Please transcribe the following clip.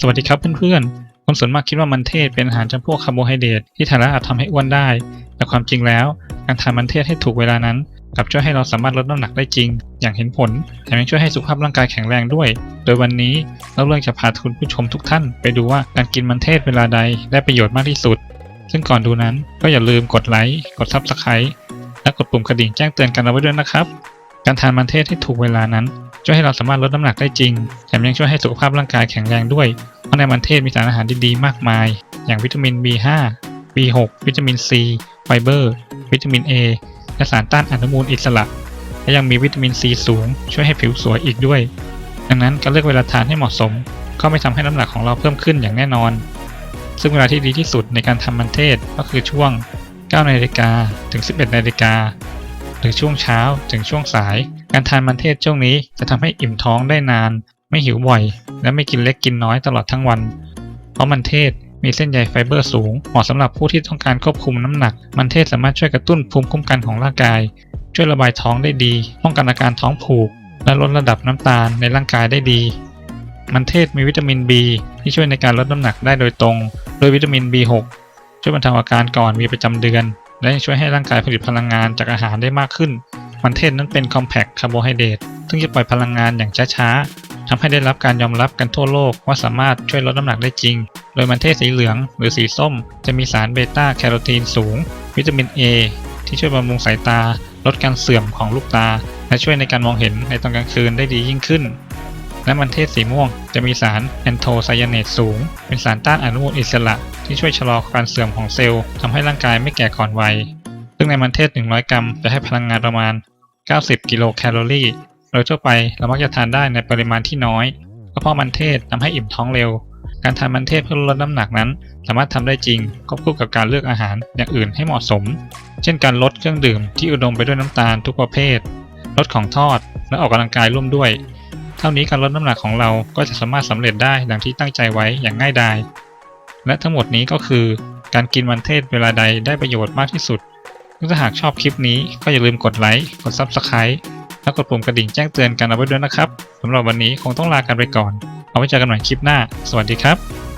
สวัสดีครับเพื่อนๆ คนส่วนมากคิดว่ามันเทศเป็นอาหารจำพวกคาร์โบไฮเดรตที่ทานแล้วอาจทำให้อ้วนได้ แต่ความจริงแล้ว การทานมันเทศให้ถูกเวลานั้นกลับช่วยให้เราสามารถลดน้ำหนักได้จริง อย่างเห็นผลแถมยังช่วยให้สุขภาพร่างกายแข็งแรงด้วย โดยวันนี้เราเรื่องจะพาคุณผู้ชมทุกท่าน ไปดูว่าการกินมันเทศเวลาใดได้ประโยชน์มากที่สุด ซึ่งก่อนดูนั้นก็อย่าลืมกดไลค์กดซับสไครต์และกดปุ่มกระดิ่งแจ้งเตือนกันเอาไว้ด้วยนะครับ การทานมันเทศให้ถูกเวลานั้น ช่วยให้เราสามารถลดน้ำหนักได้จริง แถมยังช่วยให้สุขภาพร่างกายแข็งแรงด้วย เพราะในมันเทศมีสารอาหารดีๆ มากมาย อย่างวิตามิน B5 B6 วิตามิน C ไฟเบอร์ วิตามิน A และสารต้านอนุมูลอิสระ และยังมีวิตามิน C สูง ช่วยให้ผิวสวยอีกด้วย ดังนั้นการเลือกเวลาทานให้เหมาะสม ก็ไม่ทำให้น้ำหนักของเราเพิ่มขึ้นอย่างแน่นอน ซึ่งเวลาที่ดีที่สุดในการทำมันเทศก็คือช่วง 9 นาฬิกาถึง 11 นาฬิกาหรือช่วงเช้าถึงช่วงสาย การทานมันเทศช่วงนี้จะทำให้อิ่มท้องได้นาน ไม่หิวบ่อย และไม่กินเล็กกินน้อยตลอดทั้งวัน เพราะมันเทศมีเส้นใยไฟเบอร์สูงเหมาะสำหรับผู้ที่ต้องการควบคุมน้ำหนัก มันเทศสามารถช่วยกระตุ้นภูมิคุ้มกันของร่างกาย ช่วยระบายท้องได้ดี ป้องกันอาการท้องผูก และลดระดับน้ำตาลในร่างกายได้ดี มันเทศมีวิตามิน B ที่ช่วยในการลดน้ำหนักได้โดยตรง โดยวิตามิน B6 ช่วยบรรเทาอาการก่อนมีประจำเดือน และช่วยให้ร่างกายผลิตพลังงานจากอาหารได้มากขึ้น มันเทศนั้นเป็นคอมแพคคาร์โบไฮเดรตซึ่งจะปล่อยพลังงานอย่างช้าๆทำให้ได้รับการยอมรับกันทั่วโลกว่าสามารถช่วยลดน้ำหนักได้จริง โดยมันเทศสีเหลืองหรือสีส้ม จะมีสารเบต้าแคโรทีนสูง วิตามิน A ที่ช่วยบำรุงสายตา ลดการเสื่อมของลูกตา และช่วยในการมองเห็นในตอนกลางคืนได้ดียิ่งขึ้น และมันเทศสีม่วง จะมีสารแอนโทไซยาเนตสูง เป็นสารต้านอนุมูลอิสระ ที่ช่วยชะลอการเสื่อมของเซลล์ทำให้ร่างกายไม่แก่ก่อนวัยซึ่งในมันเทศ 100 กรัม จะให้พลังงานประมาณ 90 กิโลแคลอรี่ โดยทั่วไปเรามักจะทานได้ในปริมาณที่น้อยก็เพราะมันเทศทำให้อิ่มท้องเร็ว การทานมันเทศเพื่อลดน้ำหนักนั้น สามารถทำได้จริงควบคู่กับการเลือกอาหารอย่างอื่นให้เหมาะสม เช่นการลดเครื่องดื่มที่อุดมไปด้วยน้ำตาลทุกประเภท ลดของทอด และออกกำลังกายร่วมด้วย เท่านี้การลดน้ำหนักของเราก็จะสามารถสำเร็จได้ดังที่ตั้งใจไว้อย่างง่ายดายและทั้งหมดนี้ก็คือ การกินมันเทศเวลาใดได้ประโยชน์มากที่สุด ถ้าหากชอบคลิปนี้ก็อย่าลืมกดไลค์ กด Subscribe และกดปุ่มกระดิ่งแจ้งเตือนกันเอาไว้ด้วยนะครับสำหรับวันนี้คงต้องลากันไปก่อน เอาไว้เจอกันใหม่คลิปหน้า สวัสดีครับ